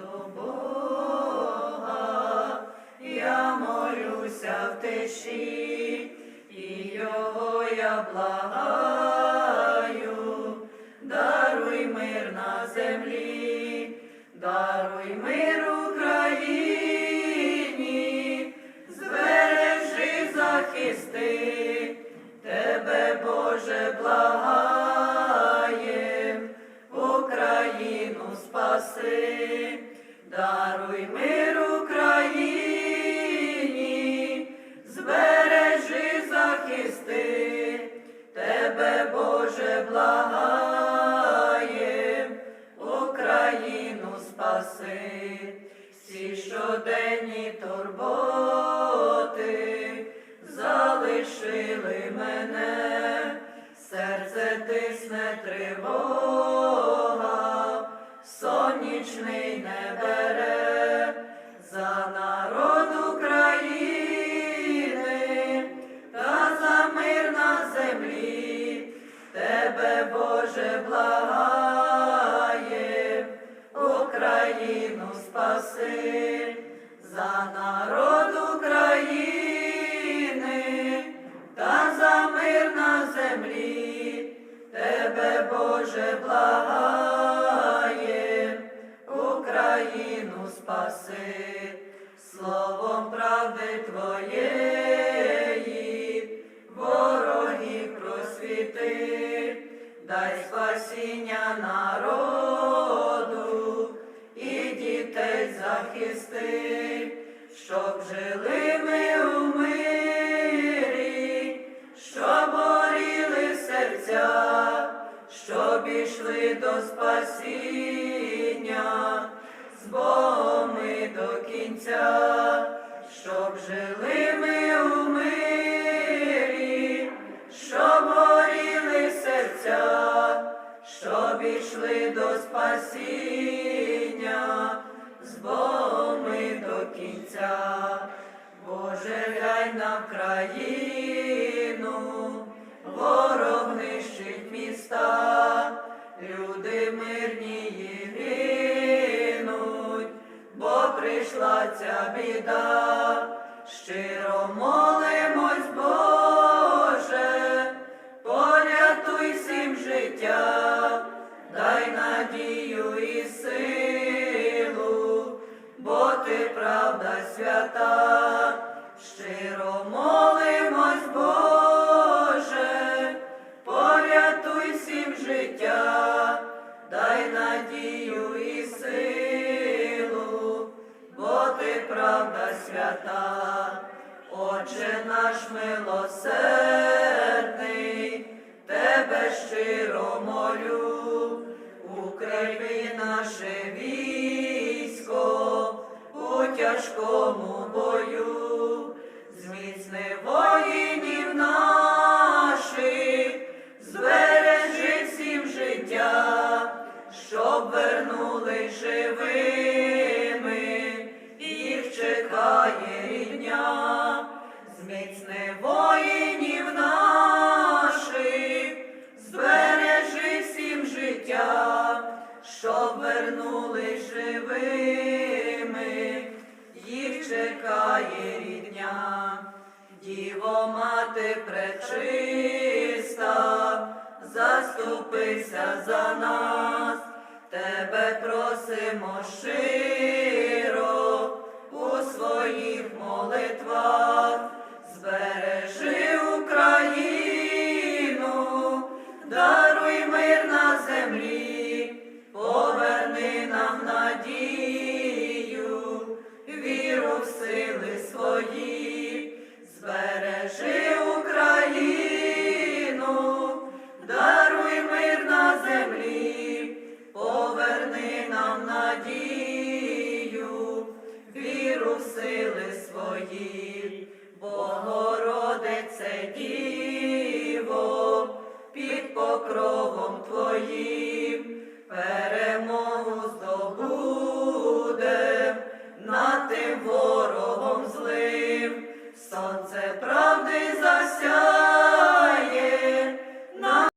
до Бога, я молюся в тиші, і його благаю, даруй мир на землі, даруй мир спаси, даруй мир Україні, збережи захисти, тебе, Боже, благаєм, Україну спаси, всі щоденні турботи залишили мене, серце тисне тривога, сонячний не бере за народ України та за мир на землі, тебе, Боже, благає, Україну спаси, за народ України та за мир на землі, тебе, Боже, благає, спаси, словом правди Твоєї, ворогів просвіти, дай спасіння народу і дітей захисти, щоб жили ми у мирі, щоб горіли серця, щоб ішли до спасіння, до кінця, щоб жили ми у мирі, щоб горіли серця, щоб ішли до спасіння, з Богом ми до кінця. Боже, глянь на країну, ворог нищить міста, люди мирні гинуть, прийшла ця біда, щиро молимось, Боже, порятуй всім життя, дай надію і силу, бо ти правда свята, щиро молимось, Боже, порятуй всім життя, свята, Отче наш милосердний, тебе щиро молю, укріпи наше військо у тяжкому чекає рідня, зміцни воїнів наших, збережи всім життя, щоб вернули живими, їх чекає рідня, Діво мати пречиста, заступися за нас, тебе просимо щиро молитвах, збережи Україну, даруй мир на землі, поверни нам надію, віру в сили свої, збережи Україну, даруй мир на землі, поверни нам надію, се діво, під покровом твоїм перебуває.